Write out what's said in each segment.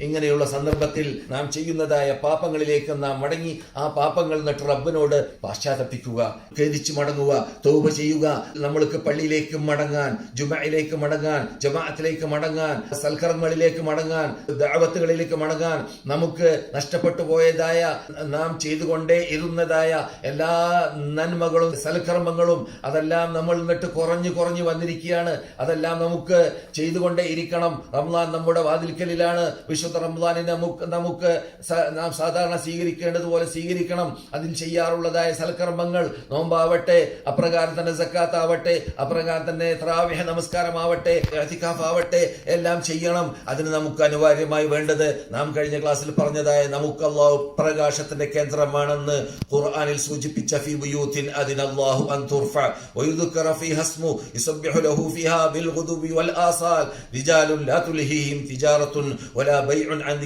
ഇങ്ങനെയുള്ള സന്ദർഭത്തിൽ നാം ചെയ്യുന്നതായ പാപങ്ങളിലേക്ക് നാം മടങ്ങി ആ പാപങ്ങൾ നട്ട് റബ്ബിനോട് പാശ്ചാത്തപ്പിക്കുക ഖേദിച്ചു മടങ്ങുക തോപ ചെയ്യുക. നമ്മൾക്ക് പള്ളിയിലേക്ക് മടങ്ങാൻ ജുമയിലേക്ക് മടങ്ങാൻ ജമാഅത്തിലേക്ക് മടങ്ങാൻ സൽക്കർമ്മങ്ങളിലേക്ക് മടങ്ങാൻ ദാവത്തുകളിലേക്ക് മടങ്ങാൻ നമുക്ക് നഷ്ടപ്പെട്ടു പോയതായ നാം ചെയ്തുകൊണ്ടേ ഇരുന്നതായ എല്ലാ നന്മകളും സൽക്കർമ്മങ്ങളും അതെല്ലാം നമ്മൾ നിന്നിട്ട് കുറഞ്ഞു കുറഞ്ഞു വന്നിരിക്കുകയാണ്. അതെല്ലാം നമുക്ക് ചെയ്തുകൊണ്ടേ ഇരിക്കണം. റംലാൻ നമ്മുടെ വാതിൽക്കലിലാണ് വിശുദ്ധ റംലാനെ നമുക്ക് നമുക്ക് നാം സാധാരണ സ്വീകരിക്കേണ്ടതുപോലെ സ്വീകരിക്കണം. അതിൽ ചെയ്യാറുള്ളതായ സൽക്കർമ്മങ്ങൾ നോമ്പാവട്ടെ അപ്രകാരം തന്നെ സക്കാത്ത് ആവട്ടെ അപ്രകാരം തന്നെ ത്രാവിഹ നമസ്കാരമാവട്ടെ ആവട്ടെ എല്ലാം ചെയ്യണം. അതിന് നമുക്ക് അനിവാര്യമായി വേണ്ടത് നാം കഴിഞ്ഞ ക്ലാസ്സിൽ പറഞ്ഞതായ നമുക്ക് അള്ളാഹു പ്രകാശത്തിന്റെ കേന്ദ്രമാണെന്ന് ഖുർആാനിൽ സൂചിപ്പിച്ച ഫി ബുയൂത്തിൻ അള്ളാഹു അൻ അൻ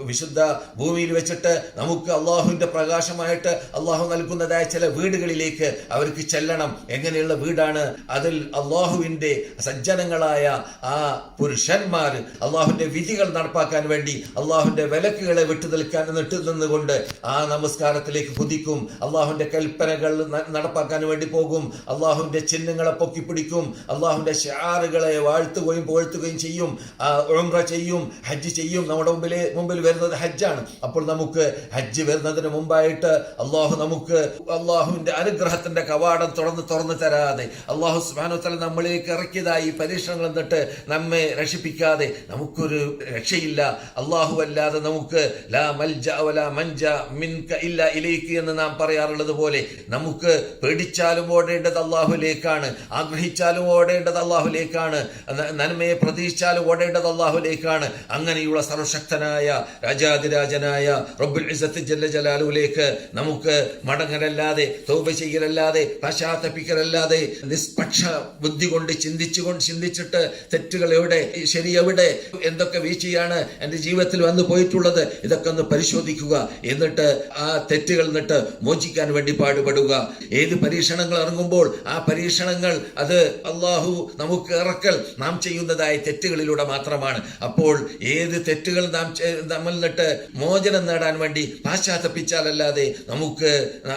വിശുദ്ധ ഭൂമിയിൽ വെച്ചിട്ട് നമുക്ക് അള്ളാഹുവിന്റെ പ്രകാശമായിട്ട് അള്ളാഹു നൽകുന്നതായ ചില വീടുകളിലേക്ക് അവർക്ക് ചെല്ലണം. എങ്ങനെയുള്ള വീടാണ്? അതിൽ അള്ളാഹുവിന്റെ സജ്ജനങ്ങളായ ആ പുരുഷന്മാർ അള്ളാഹുവിന്റെ വിധികൾ നടപ്പാക്കാൻ വേണ്ടി അള്ളാഹുവിന്റെ വിലക്കുകളെ വിട്ടു നിൽക്കാൻ നിട്ടു നിന്നുകൊണ്ട് ആ നമസ്കാരത്തിലേക്ക് കുതിക്കും. അള്ളാഹുവിന്റെ കൽപ്പനകൾ നടപ്പാക്കാൻ വേണ്ടി പോകും. അള്ളാഹുവിന്റെ ചിഹ്നങ്ങളെ പൊക്കി പിടിക്കും അള്ളാഹുവിന്റെ ഷാറുകളെ വാഴ്ത്തുകയും പോഴ്ത്തുകയും ചെയ്യും. ഉംറ ചെയ്യും ഹജ്ജ് ചെയ്യും. നമ്മുടെ മുമ്പിൽ മുമ്പിൽ വരുന്നത് ഹജ്ജാണ്. അപ്പോൾ നമുക്ക് ഹജ്ജ് വരുന്നതിന് മുമ്പായിട്ട് അള്ളാഹു നമുക്ക് അള്ളാഹുവിന്റെ അനുഗ്രഹത്തിന്റെ കവാടം തുറന്ന് തുറന്നു തരാതെ അള്ളാഹു സുബാനുത്തല നമ്മളിലേക്ക് ഇറക്കിയതായി പരീക്ഷണങ്ങൾ എന്നിട്ട് നമ്മെ രക്ഷിപ്പിക്കാതെ നമുക്കൊരു രക്ഷയില്ല. അള്ളാഹു അല്ലാതെ നമുക്ക് ലാ മൽജ വലാ മൻജ മിൻക ഇല്ല ഇലേക്ക് എന്ന് നാം പറയാറുള്ളത് പോലെ നമുക്ക് പേടിച്ചാലും ഓടേണ്ടത് അള്ളാഹുലേക്കാണ്. ആഗ്രഹിച്ചാലും ഓടേണ്ടത് അള്ളാഹുലേക്കാണ്. നന്മയെ പ്രതീക്ഷിച്ചാലും ഓടേണ്ടത് അള്ളാഹുലേക്കാണ്. അങ്ങനെയുള്ള സർവശക്തനായ രാജാതിരാജനായ റബ്ബുൽ ഇസത്ത് ജല്ല ജലാലുവിലേക്ക് നമുക്ക് മടങ്ങലല്ലാതെ തൗബ ചെയ്യലല്ലാതെ പശ്ചാത്തപിക്കലല്ലാതെ നിഷ്പക്ഷ ബുദ്ധി കൊണ്ട് ചിന്തിച്ചുകൊണ്ട് ചിന്തിച്ചിട്ട് തെറ്റുകൾ എവിടെ ശരി എവിടെ എന്തൊക്കെ വീഴ്ചയാണ് എന്റെ ജീവിതത്തിൽ വന്നു പോയിട്ടുള്ളത് ഇതൊക്കെ ഒന്ന് പരിശോധിക്കുക. എന്നിട്ട് ആ തെറ്റുകൾ എന്നിട്ട് മോചിക്കാൻ വേണ്ടി പാടുപെടുക. ഏത് പരീക്ഷണങ്ങൾ ഇറങ്ങുമ്പോൾ ആ പരീക്ഷണങ്ങൾ അത് അള്ളാഹു നമുക്ക് ഇറക്കൽ നാം ചെയ്യുന്നതായ തെറ്റുകളിലൂടെ മാത്രമാണ്. അപ്പോൾ ഏത് തെറ്റുകൾ നാം നമ്മൾ നിന്നിട്ട് മോചനം നേടാൻ വേണ്ടി പാശ്ചാത്തപ്പിച്ചാലല്ലാതെ നമുക്ക്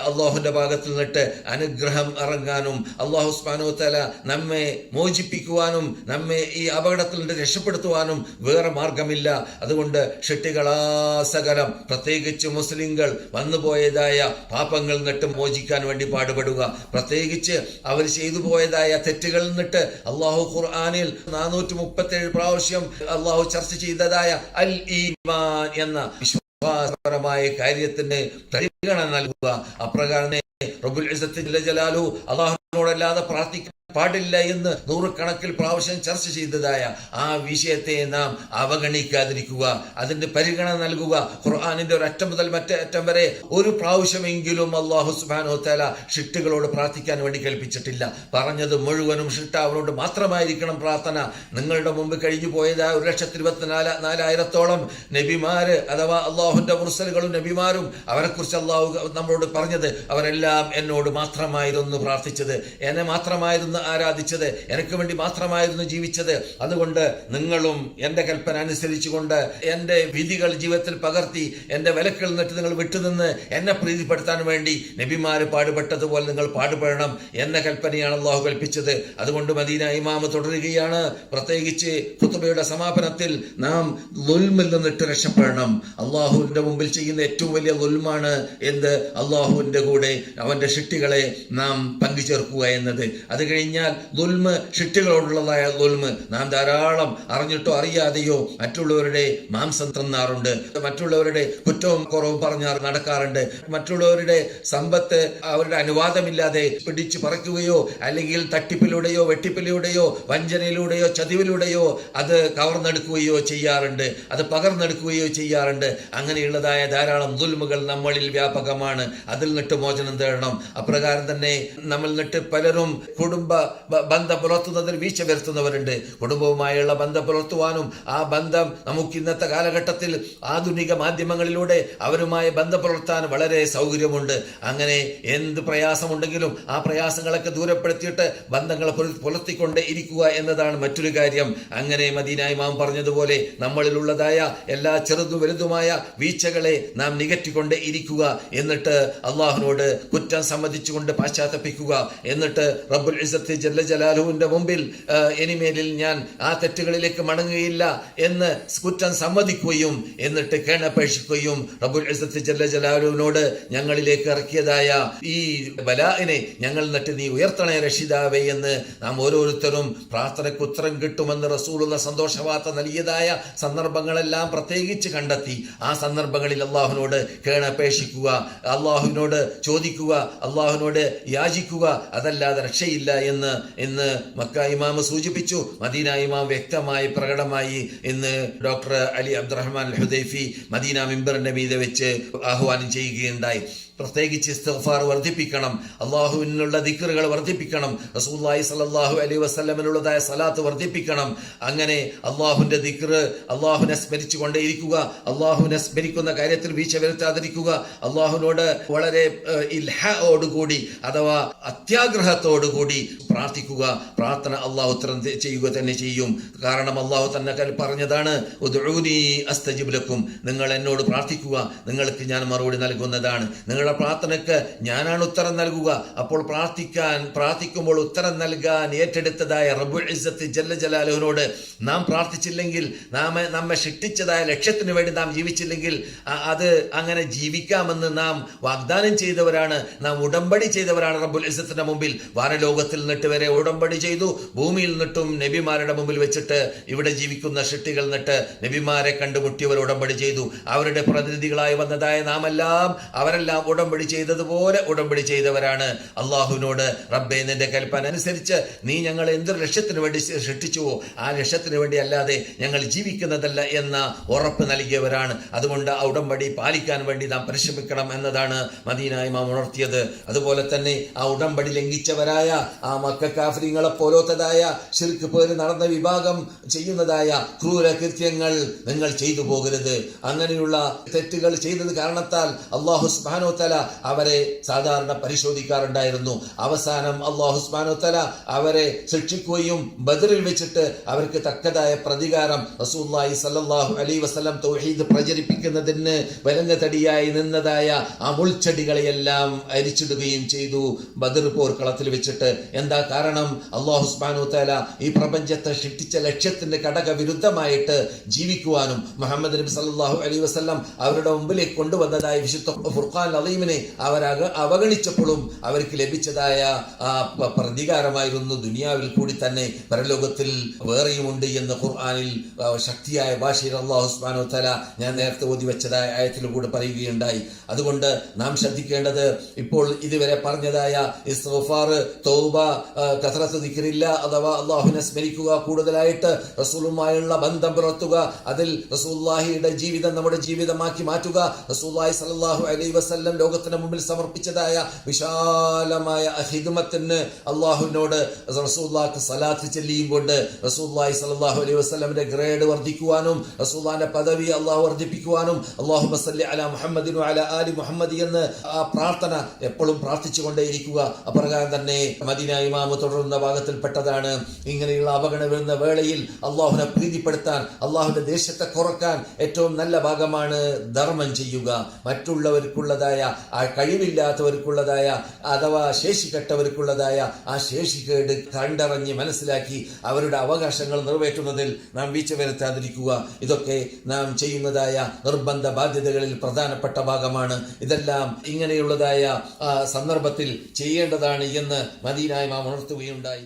അള്ളാഹുന്റെ ഭാഗത്തിൽ നിന്നിട്ട് അനുഗ്രഹം ഇറങ്ങാനും അള്ളാഹു സ്മാനോ തല നമ്മെ മോചിപ്പിക്കുവാനും നമ്മെ ഈ അപകടത്തിൽ നിന്ന് രക്ഷപ്പെടുത്തുവാനും വേറെ മാർഗമില്ല. അതുകൊണ്ട് ഷെട്ടികളാസകലം പ്രത്യേകിച്ച് മുസ്ലിങ്ങൾ വന്നുപോയതായ പാപങ്ങൾ നിന്നിട്ട് മോചിക്കാൻ വേണ്ടി പാടുപെടുക. പ്രത്യേകിച്ച് അവർ ചെയ്തു പോയതായ തെറ്റുകളിൽ നിന്നിട്ട് അള്ളാഹു ഖുർആാനിൽ നാനൂറ്റി പ്രാവശ്യം അള്ളാഹു ചർച്ച ചെയ്തതായ അൽ ഈമാൻ എന്ന വിശ്വാസപരമായ കാര്യത്തിന് പരിഗണന നൽകുക. റബ്ബുൽ ഇസ്സത്ത് ജല്ല അള്ളാഹുവിനോടല്ലാതെ പ്രാർത്ഥിക്കാൻ പാടില്ല എന്ന് നൂറുകണക്കിൽ പ്രാവശ്യം ചർച്ച ചെയ്തതായ ആ വിഷയത്തെ നാം അവഗണിക്കാതിരിക്കുക അതിന്റെ പരിഗണന നൽകുക ഖുർആാനിന്റെ ഒരു അറ്റം മുതൽ മറ്റേ അറ്റം വരെ ഒരു പ്രാവശ്യമെങ്കിലും അള്ളാഹു സുബാനോ തല ഷിട്ടുകളോട് പ്രാർത്ഥിക്കാൻ വേണ്ടി കൽപ്പിച്ചിട്ടില്ല. പറഞ്ഞത് മുഴുവനും ഷിട്ടാവിനോട് മാത്രമായിരിക്കണം പ്രാർത്ഥന. നിങ്ങളുടെ മുമ്പ് കഴിഞ്ഞു പോയതായ ഒരു ലക്ഷത്തി ഇരുപത്തിനാല് നാലായിരത്തോളം നബിമാര് അഥവാ അള്ളാഹുന്റെ മുർസലുകളും നബിമാരും അവരെക്കുറിച്ച് അള്ളാഹു നമ്മളോട് പറഞ്ഞത് അവരെല്ലാം എന്നോട് മാത്രമായിരുന്നു പ്രാർത്ഥിച്ചത്. എന്നെ മാത്രമായിരുന്നു ആരാധിച്ചത്? എനിക്ക് വേണ്ടി മാത്രമായിരുന്നു ജീവിച്ചത്. അതുകൊണ്ട് നിങ്ങളും എന്റെ കൽപ്പന അനുസരിച്ചുകൊണ്ട് എന്റെ വിധികൾ ജീവിതത്തിൽ പകർത്തി എന്റെ വിലക്കിൽ നിന്നിട്ട് നിങ്ങൾ വിട്ടുനിന്ന് എന്നെ പ്രീതിപ്പെടുത്താൻ വേണ്ടി നബിമാര് പാടുപെട്ടതുപോലെ നിങ്ങൾ പാടുപെടണം എന്ന കൽപ്പനയാണ് അള്ളാഹു കൽപ്പിച്ചത്. അതുകൊണ്ട് മദീന ഇമാമ് തുടരുകയാണ്. പ്രത്യേകിച്ച് കുത്തുബയുടെ സമാപനത്തിൽ നാം ലുൽമിൽ നിന്നിട്ട് രക്ഷപ്പെടണം. അള്ളാഹുവിന്റെ മുമ്പിൽ ചെയ്യുന്ന ഏറ്റവും വലിയ ലുൽമാണ് എന്ത്? അള്ളാഹുവിന്റെ കൂടെ അവന്റെ ഷിട്ടികളെ നാം പങ്കുചേർക്കുക എന്നത്. അത് കഴിഞ്ഞാൽ ദുൽമ് ഷിട്ടികളോടുള്ളതായ ദുൽമ്. നാം ധാരാളം അറിഞ്ഞിട്ടോ അറിയാതെയോ മറ്റുള്ളവരുടെ മാംസം തിന്നാറുണ്ട്. മറ്റുള്ളവരുടെ കുറ്റവും കുറവും പറഞ്ഞ് നടക്കാറുണ്ട്. മറ്റുള്ളവരുടെ സമ്പത്ത് അവരുടെ അനുവാദമില്ലാതെ പിടിച്ചു പറിക്കുകയോ അല്ലെങ്കിൽ തട്ടിപ്പിലൂടെയോ വെട്ടിപ്പിലൂടെയോ വഞ്ചനയിലൂടെയോ ചതിവിലൂടെയോ അത് കവർന്നെടുക്കുകയോ ചെയ്യാറുണ്ട്. അത് പകർന്നെടുക്കുകയോ ചെയ്യാറുണ്ട്. അങ്ങനെയുള്ളതായ ധാരാളം ദുൽമുകൾ നമ്മളിൽ വ്യാപകമാണ്. അതിൽ നിട്ട് മോചനം തേടണം. അപ്രകാരം തന്നെ നമ്മൾ നിട്ട് പലരും കുടുംബ ബന്ധം പുലർത്തുന്നതിൽ വീഴ്ച വരുത്തുന്നവരുണ്ട്. കുടുംബവുമായുള്ള ബന്ധം പുലർത്തുവാനും ആ ബന്ധം നമുക്ക് ഇന്നത്തെ കാലഘട്ടത്തിൽ ആധുനിക മാധ്യമങ്ങളിലൂടെ അവരുമായി ബന്ധം പുലർത്താൻ വളരെ സൗകര്യമുണ്ട്. അങ്ങനെ എന്ത് പ്രയാസമുണ്ടെങ്കിലും ആ പ്രയാസങ്ങളൊക്കെ ദൂരപ്പെടുത്തിയിട്ട് ബന്ധങ്ങൾ പുല- പുലർത്തിക്കൊണ്ട് ഇരിക്കുക എന്നതാണ് മറ്റൊരു കാര്യം. അങ്ങനെ മദീന ഇമാം പറഞ്ഞതുപോലെ നമ്മളിലുള്ളതായ എല്ലാ ചെറുതും വലുതുമായ വീഴ്ചകളെ നാം നികറ്റിക്കൊണ്ട് ഇരിക്കുക എന്നിട്ട് അള്ളാഹുനോട് കുറ്റം സമ്മതിച്ചുകൊണ്ട് പാശ്ചാത്തപ്പിക്കുക എന്നിട്ട് റബ്ബുൽ ഇസത്ത് ജല്ല ജലാലുവിന്റെ മുമ്പിൽ ഇനിമേലിൽ ഞാൻ ആ തെറ്റുകളിലേക്ക് മടങ്ങുകയില്ല എന്ന് കുറ്റം സമ്മതിക്കുകയും എന്നിട്ട് കേണപേക്ഷിക്കുകയും റബുൽ ഇസത്ത് ജല്ല ജലാലുവിനോട് ഞങ്ങളിലേക്ക് ഇറക്കിയതായ ഈ ബലാഹിനെ ഞങ്ങൾ നട്ട് നീ ഉയർത്തണേ രക്ഷിതാവേ എന്ന് നാം ഓരോരുത്തരും പ്രാർത്ഥനയ്ക്ക് ഉത്തരം കിട്ടുമെന്ന് റസൂലുള്ള സന്തോഷവാർത്ത നൽകിയതായ സന്ദർഭങ്ങളെല്ലാം പ്രത്യേകിച്ച് കണ്ടെത്തി. ആ സന്ദർഭങ്ങളിൽ അള്ളാഹുവിനോട് കേണപേക്ഷിക്കുക അള്ളാഹുവിനോട് ചോദിക്കുക അള്ളാഹുവിനോട് യാചിക്കുക അതല്ലാതെ രക്ഷയില്ല എന്ന് ഇന്ന് മക്ക ഇമാമ് സൂചിപ്പിച്ചു. മദീന ഇമാം വ്യക്തമായി പ്രകടമായി ഇന്ന് doctor Ali Abdurrahman Hudaifi Medina മിമ്പറിന്റെ മീതെ വെച്ച് ആഹ്വാനം ചെയ്യുകയുണ്ടായി. പ്രത്യേകിച്ച് ഇസ്തഫാർ വർദ്ധിപ്പിക്കണം. അള്ളാഹുവിനുള്ള ദിക്കറുകൾ വർദ്ധിപ്പിക്കണം. റസൂല്ലായി സല്ലല്ലാഹു അലൈ വസ്ലമിനുള്ളതായ സലാത്ത് വർദ്ധിപ്പിക്കണം. അങ്ങനെ അള്ളാഹുവിന്റെ ദിക്കറ് അള്ളാഹുവിനെ സ്മരിച്ചു കൊണ്ടേയിരിക്കുക അള്ളാഹുവിനെ സ്മരിക്കുന്ന കാര്യത്തിൽ വീഴ്ച വരുത്താതിരിക്കുക അള്ളാഹുവിനോട് വളരെ ഇൽഹോടുകൂടി അഥവാ അത്യാഗ്രഹത്തോടുകൂടി പ്രാർത്ഥിക്കുക. പ്രാർത്ഥന അള്ളാഹു ഉത്തരം ചെയ്യുക തന്നെ ചെയ്യും. കാരണം അള്ളാഹു തന്നെ പറഞ്ഞതാണ് ഉദ്ഊനി അസ്തജിബുലക്കും നിങ്ങൾ എന്നോട് പ്രാർത്ഥിക്കുക. നിങ്ങൾക്ക് ഞാൻ മറുപടി നൽകുന്നതാണ്. നിങ്ങളുടെ പ്രാർത്ഥനയ്ക്ക് ഞാനാണ് ഉത്തരം നൽകുക. അപ്പോൾ പ്രാർത്ഥിക്കാൻ പ്രാർത്ഥിക്കുമ്പോൾ ഉത്തരം നൽകാൻ ഏറ്റെടുത്തതായ റബ്ബുൽ ഇസത്ത് ജല്ല ജലാലുവിനോട് നാം പ്രാർത്ഥിച്ചില്ലെങ്കിൽ നാം നമ്മെ ശിക്ഷിച്ചതായ ലക്ഷ്യത്തിന് വേണ്ടി നാം ജീവിച്ചില്ലെങ്കിൽ അത് അങ്ങനെ ജീവിക്കാമെന്ന് നാം വാഗ്ദാനം ചെയ്തവരാണ്. നാം ഉടമ്പടി ചെയ്തവരാണ് റബ്ബുൽ ഇസത്തിന്റെ മുമ്പിൽ. വാനലോകത്തിൽ നിന്നിട്ട് വരെ ഉടമ്പടി ചെയ്തു. ഭൂമിയിൽ നിന്നിട്ടും നബിമാരുടെ മുമ്പിൽ വെച്ചിട്ട് ഇവിടെ ജീവിക്കുന്ന ഷിട്ടികൾ നിന്നിട്ട് നബിമാരെ കണ്ടുമുട്ടിയവർ ഉടമ്പടി ചെയ്തു. അവരുടെ പ്രതിനിധികളായി വന്നതായ നാമെല്ലാം അവരെല്ലാം ഉടമ്പടി ചെയ്തതുപോലെ ഉടമ്പടി ചെയ്തവരാണ്. അള്ളാഹുവിനോട് റബ്ബെ നിന്റെ കൽപ്പന അനുസരിച്ച് നീ ഞങ്ങൾ എന്ത് ലക്ഷ്യത്തിന് വേണ്ടി സൃഷ്ടിച്ചുവോ ആ ലക്ഷ്യത്തിന് വേണ്ടി അല്ലാതെ ഞങ്ങൾ ജീവിക്കുന്നതല്ല എന്ന ഉറപ്പ് നൽകിയവരാണ്. അതുകൊണ്ട് ആ ഉടമ്പടി പാലിക്കാൻ വേണ്ടി നാം പരിശ്രമിക്കണം എന്നതാണ് മദീനായി ഇമാം ഉണർത്തിയത്. അതുപോലെ തന്നെ ആ ഉടമ്പടി ലംഘിച്ചവരായ ആ മക്ക കാഫര്യങ്ങളെ പോലോത്തതായ ശിർക്ക് പേര് നടന്ന വിഭാഗം ചെയ്യുന്നതായ ക്രൂര കൃത്യങ്ങൾ നിങ്ങൾ ചെയ്തു പോകരുത്. അങ്ങനെയുള്ള തെറ്റുകൾ ചെയ്തത് കാരണത്താൽ അള്ളാഹു സുബ്ഹാനഹു തല അവരെ സാധാരണ പരിശോധിക്കാറുണ്ടായിരുന്നു. അവസാനം അള്ളാഹു സുബ്ഹാനഹു തല അവരെ ശിക്ഷിക്കുകയും ബദറിൽ വെച്ചിട്ട് അവർക്ക് തക്കതായ പ്രതികാരം റസൂല്ലായി സല്ലാഹു അലൈഹി വസല്ലം തൗഹീദ് പ്രചരിപ്പിക്കുന്നതിന് വലങ്ങതടിയായി നിന്നതായ ആ മുൾച്ചെടികളെയെല്ലാം അരിച്ചിടുകയും ചെയ്തു. ബദർ പോർക്കളത്തിൽ വെച്ചിട്ട് എന്താ കാരണം? അള്ളാഹു സുബ്ഹാനഹു തആല ഈ പ്രപഞ്ചത്തെ ശിക്ഷിച്ച ലക്ഷ്യത്തിന്റെ ഘടക വിരുദ്ധമായിട്ട് ജീവിക്കുവാനും മുഹമ്മദ് നബി സല്ലാഹു അലൈഹി വസല്ലം അവരുടെ മുമ്പിലേക്ക് കൊണ്ടുവന്നതായ വിശുദ്ധ ഫുർഖാൻ അലീമിനെ അവർ അവഗണിച്ചപ്പോഴും അവർക്ക് ലഭിച്ചതായ ആ പ്രതികാരമായിരുന്നു ദുനിയാവിൽ കൂടി തന്നെ പരലോകത്തിൽ വേറെയുമുണ്ട് എന്ന് ഖുർആാനിൽ ശക്തിയായ ഭാഷയിൽ അള്ളാഹു സുബ്ഹാനഹു തല ഞാൻ നേരത്തെ ഓതി വെച്ചതായ ആയത്തിലൂടെ പറയുകയുണ്ടായി. അതുകൊണ്ട് നാം ശ്രദ്ധിക്കേണ്ടത് ഇപ്പോൾ ഇതുവരെ പറഞ്ഞതായ ഇസ്തിഗ്ഫാർ തൗബ കഥറത്ത് അഥവാ അള്ളാഹുവിനെ സ്മരിക്കുക കൂടുതലായിട്ട് റസൂലുമായുള്ള ബന്ധം പുലർത്തുക അതിൽ റസൂല്ലാഹിയുടെ ജീവിതം നമ്മുടെ ജീവിതമാക്കി മാറ്റുക റസൂല്ലാഹി സലാഹു അലൈ വസല്ലം ലോകത്തിന് മുമ്പിൽ സമർപ്പിച്ചതായ വിശാലമായ ഹിദ്മത്തിന് അള്ളാഹുവിനോട് റസൂല്ലാക്ക് സലാത്ത് ചെല്ലിയും കൊണ്ട് റസൂലുള്ളാഹി സലാഹു അലൈഹി വസ്ലമിന്റെ ഗ്രേഡ് വർദ്ധിക്കുവാനും റസൂല്ലാന്റെ പദവി അള്ളാഹു വർദ്ധിപ്പിക്കുവാനും അള്ളാഹു സല്ലി അല മുഹമ്മദിനു അല ആലി മുഹമ്മദി എന്ന് ആ പ്രാർത്ഥന എപ്പോഴും പ്രാർത്ഥിച്ചുകൊണ്ടേയിരിക്കുക. അപ്രകാരം തന്നെ മദീന ഇമാമ് തുടരുന്ന ഭാഗത്തിൽപ്പെട്ടതാണ്. ഇങ്ങനെയുള്ള അപകട വരുന്ന വേളയിൽ അള്ളാഹുനെ പ്രീതിപ്പെടുത്താൻ അള്ളാഹുവിന്റെ ദേശത്തെ കുറയ്ക്കാൻ ഏറ്റവും നല്ല ഭാഗമാണ് ധർമ്മം ചെയ്യുക. മറ്റുള്ളവർക്കുള്ളതായ ആ കഴിവില്ലാത്തവർക്കുള്ളതായ അഥവാ ശേഷി കെട്ടവർക്കുള്ളതായ ആ ശേഷിക്കേട് കണ്ടറിഞ്ഞ് മനസ്സിലാക്കി അവരുടെ അവകാശങ്ങൾ നിറവേറ്റുന്നതിൽ നാം വീഴ്ച വരുത്താതിരിക്കുക. ഇതൊക്കെ നാം ചെയ്യുന്നതായ നിർബന്ധ ബാധ്യതകളിൽ പ്രധാനപ്പെട്ട ഭാഗമാണ്. ഇതെല്ലാം ഇങ്ങനെയുള്ളതായ സന്ദർഭത്തിൽ ചെയ്യേണ്ടതാണ് എന്ന് മദീനായ്മ ഉണർത്തുകയുണ്ടായി.